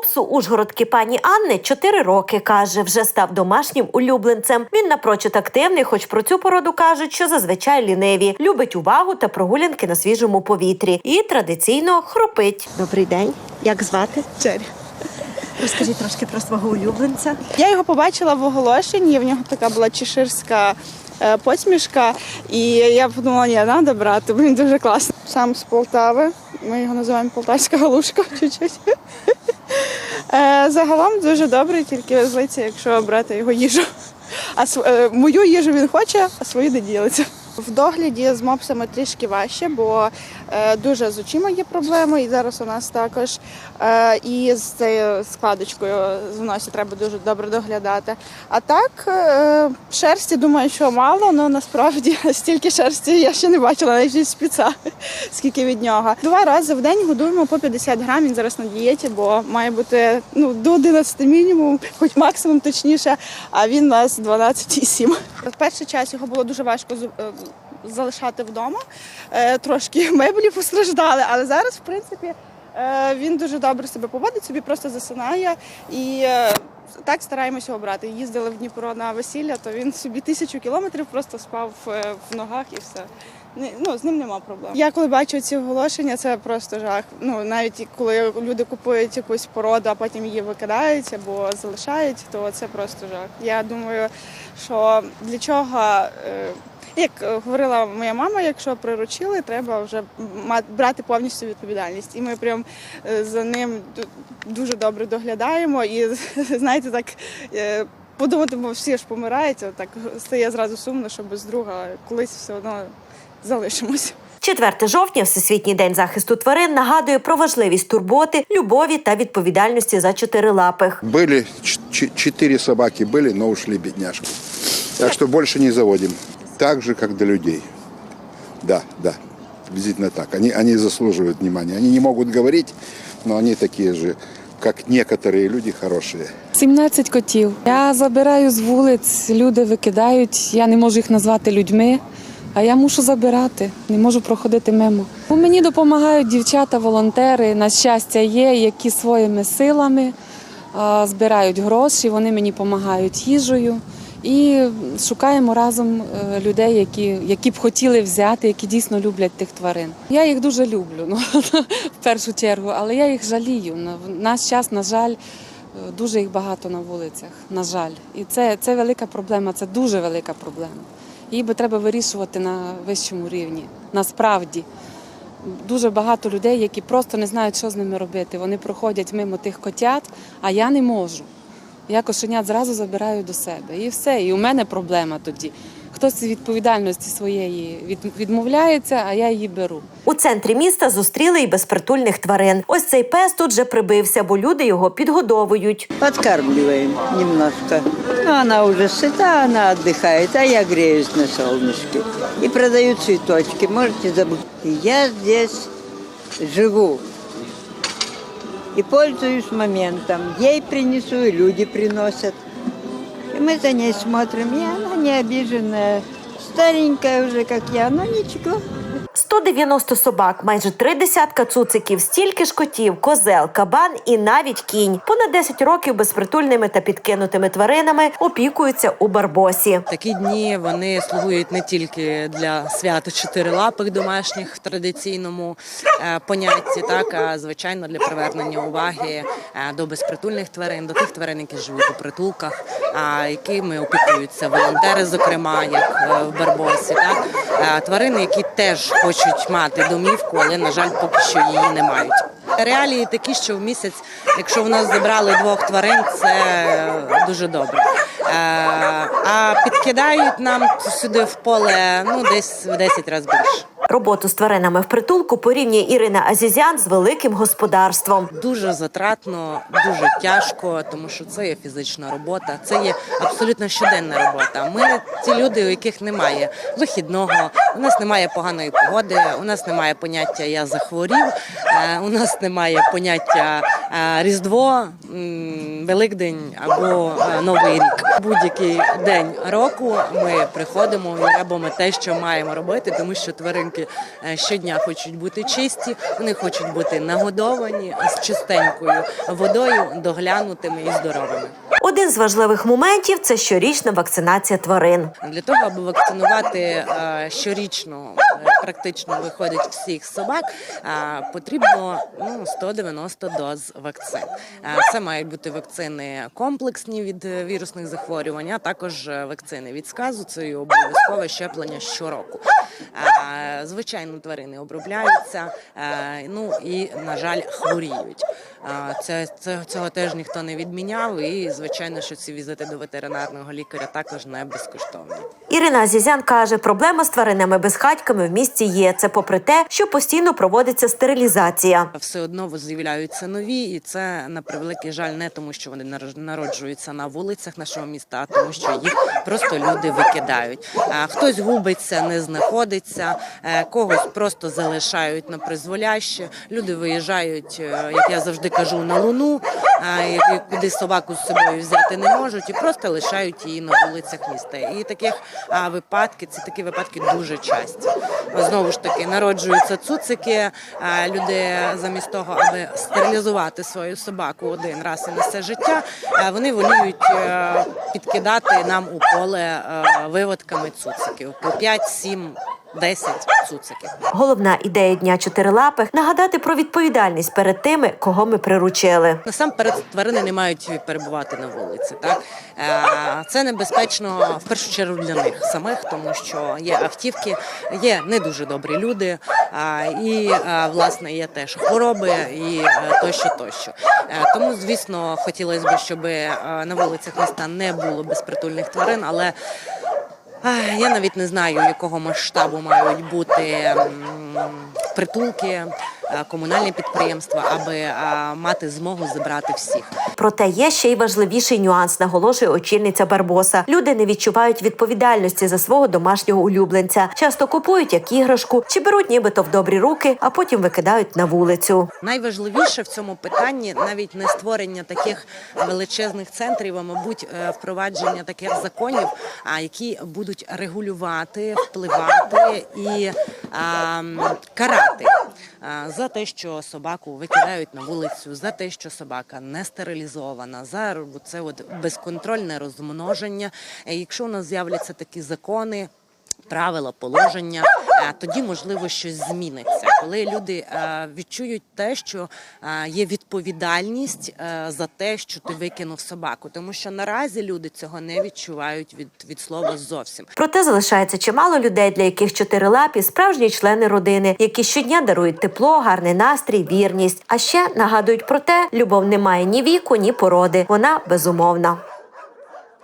Мопсу Ужгородки пані Анни 4 роки каже, вже став домашнім улюбленцем. Він напрочуд активний, хоч про цю породу кажуть, що зазвичай ліниві, любить увагу та прогулянки на свіжому повітрі і традиційно хропить. Добрий день. Як звати? Джері. Розкажіть трошки про свого улюбленця. Я його побачила в оголошенні, в нього така була чеширська е, посмішка, і я подумала, ні, треба брати, бо він дуже класний. Сам з Полтави, ми його називаємо полтавська галушка чуть-чуть. Е, Загалом дуже добрий, тільки злиться, якщо брати його їжу. А св- е, мою їжу він хоче, а свою не ділиться. В догляді з мопсами трішки важче, бо дуже з очима є проблеми, і зараз у нас також. Е, і з цією складочкою з носі треба дуже добре доглядати. А так, е, шерсті думаю, що мало, але насправді стільки шерсті я ще не бачила, навіть спіца, скільки від нього. Два рази в день годуємо по 50 грам. Він зараз на дієті, бо має бути ну, до 11 мінімум, хоч максимум точніше, а він у нас 12,7. В перший час його було дуже важко е, залишати вдома. Е, Трошки меблі постраждали, але зараз, в принципі, е, він дуже добре себе поводить, собі просто засинає і. е, Так стараємося обрати. Їздили в Дніпро на весілля, то він собі тисячу кілометрів просто спав в ногах і все. Ну, з ним нема проблем. Я коли бачу ці оголошення, це просто жах. Ну навіть коли люди купують якусь породу, а потім її викидають або залишають, то це просто жах. Я думаю, що для чого. е, Як е, говорила моя мама, якщо приручили, треба вже ма- брати повністю відповідальність. І ми прям е, за ним ду- дуже добре доглядаємо. І знаєте, так е, подумати, бо всі ж помирають, так стає зразу сумно, що без друга колись все одно залишимось. 4 жовтня, Всесвітній день захисту тварин, нагадує про важливість турботи, любові та відповідальності за чотирилапих. Были ч- ч- четыре собаки были, но ушли бедняжки. Так что больше не заводим. Так же, как до людей. Да, да, приблизительно так. Они, они заслуживают внимания. Они не могут говорить, но они такие же, как некоторые люди хорошие. 17 котів. Я забираю з вулиць, люди викидають, я не можу їх назвати людьми, а я мушу забирати, не можу проходити мимо. Бо Мені допомагають дівчата, волонтери, на щастя, є, які своїми силами збирають гроші, вони мені допомагають їжею. І шукаємо разом е, людей, які, які б хотіли взяти, які дійсно люблять тих тварин. Я їх дуже люблю, ну, в першу чергу, але я їх жалію. В наш час, на жаль, Е, Дуже їх багато на вулицях, на жаль. І це, це велика проблема, це дуже велика проблема. Її би треба вирішувати на вищому рівні. Насправді. Дуже багато людей, які просто не знають, що з ними робити. Вони проходять мимо тих котят, а я не можу. Я кошенят зразу забираю до себе. І все. І у мене проблема тоді. Хтось від відповідальності своєї від- відмовляється, а я її беру. У центрі міста зустріли й безпритульних тварин. Ось цей пес тут же прибився, бо люди його підгодовують. Подкармливаем немножко. Но она уже сыта, она отдыхает, а я греюсь на солнышке. И продаю цветочки, можете забыть. Я здесь живу и пользуюсь моментом. Ей принесу, и люди приносят. И мы за ней смотрим, и она не обиженная. Старенькая уже, как я, но ничего. 190 собак, майже три десятка цуциків, стільки ж котів, козел, кабан і навіть кінь. Понад 10 років безпритульними та підкинутими тваринами опікуються у Барбосі. Такі дні вони слугують не тільки для свята чотирилапих домашніх в традиційному е, понятті, так а звичайно для привернення уваги е, до безпритульних тварин, до тих тварин, які живуть у притулках, а якими опікуються волонтери, зокрема, як е, в Барбосі, так тварини, які теж хочуть мати домівку, але на жаль, поки що її не мають. Реалії такі, що в місяць, якщо в нас забрали двох тварин, це дуже добре. Е, А підкидають нам сюди в поле ну десь в 10 разів більше. Роботу з тваринами в притулку порівнює Ірина Азізян з великим господарством. Дуже затратно, дуже тяжко, тому що це є фізична робота, це є абсолютно щоденна робота. Ми ті люди, у яких немає вихідного, у нас немає поганої погоди, у нас немає поняття я захворів, е, у нас немає поняття е, Різдво, Великдень або е, Новий рік. Будь-який день року ми приходимо і робимо те, що маємо робити, тому що тваринки е, щодня хочуть бути чисті, вони хочуть бути нагодовані з чистенькою водою, доглянутими і здоровими. Один з важливих моментів це щорічна вакцинація тварин. Для того, аби вакцинувати е, щорічно, практично виходить всіх собак, потрібно ну, 190 доз вакцин. Це мають бути вакцини комплексні від е, вірусних захворювань, а також е, вакцини від сказу. Це і обов'язкове щеплення щороку. Звичайно, тварини обробляються, ну і на жаль, хворіють. Це, це цього теж ніхто не відміняв, і звичайно, що ці візити до ветеринарного лікаря також не безкоштовні. Ірина Зізян каже, проблема з тваринами безхатьками в місті є. Це попри те, що постійно проводиться стерилізація. Все одно з'являються нові, і це на превеликий жаль не тому, що вони народжуються на вулицях нашого міста, а тому, що їх просто люди викидають. Хтось губиться, не знаходиться, е, когось просто залишають на призволяще. Люди виїжджають, е, як я завжди кажу, на луну, куди собаку з собою взяти не можуть, і просто лишають її на вулицях міста. І таких а, випадки, це такі випадки дуже часті. Знову ж таки, народжуються цуцики. а, Люди замість того, аби стерилізувати свою собаку один раз і на все життя, вони воліють е, підкидати нам у поле е, виводками цуциків по 5, 7, 10 цуциків. Головна ідея дня чотирилапих нагадати про відповідальність перед тими, кого ми приручили. Насамперед тварини не мають перебувати на вулиці. Так Е, це небезпечно в першу чергу для них самих, тому що є автівки, є не дуже добрі люди, і е, власне є теж хвороби і е, тощо, тощо. Е, Тому, звісно, хотілося б, щоб е, на вулицях міста не було безпритульних тварин, але Я навіть не знаю, якого масштабу мають бути притулки, е, комунальні підприємства, аби е, мати змогу забрати всіх. Проте є ще й важливіший нюанс, наголошує очільниця Барбоса. Люди не відчувають відповідальності за свого домашнього улюбленця. Часто купують як іграшку чи беруть нібито в добрі руки, а потім викидають на вулицю. Найважливіше в цьому питанні навіть не створення таких величезних центрів, а мабуть, е, впровадження таких законів, а які будуть регулювати, впливати і а, карати за те, що собаку викидають на вулицю, за те, що собака не стерилізована, за це от безконтрольне розмноження. Е, Якщо у нас з'являться такі закони. Правила, положення, е, тоді можливо щось зміниться, коли люди е, відчують те, що е, є відповідальність за те, що ти викинув собаку, тому що наразі люди цього не відчувають від, від слова зовсім. Проте залишається чимало людей, для яких чотирилапі справжні члени родини, які щодня дарують тепло, гарний настрій, вірність. А ще нагадують про те, любов не має ні віку, ні породи. Вона безумовна.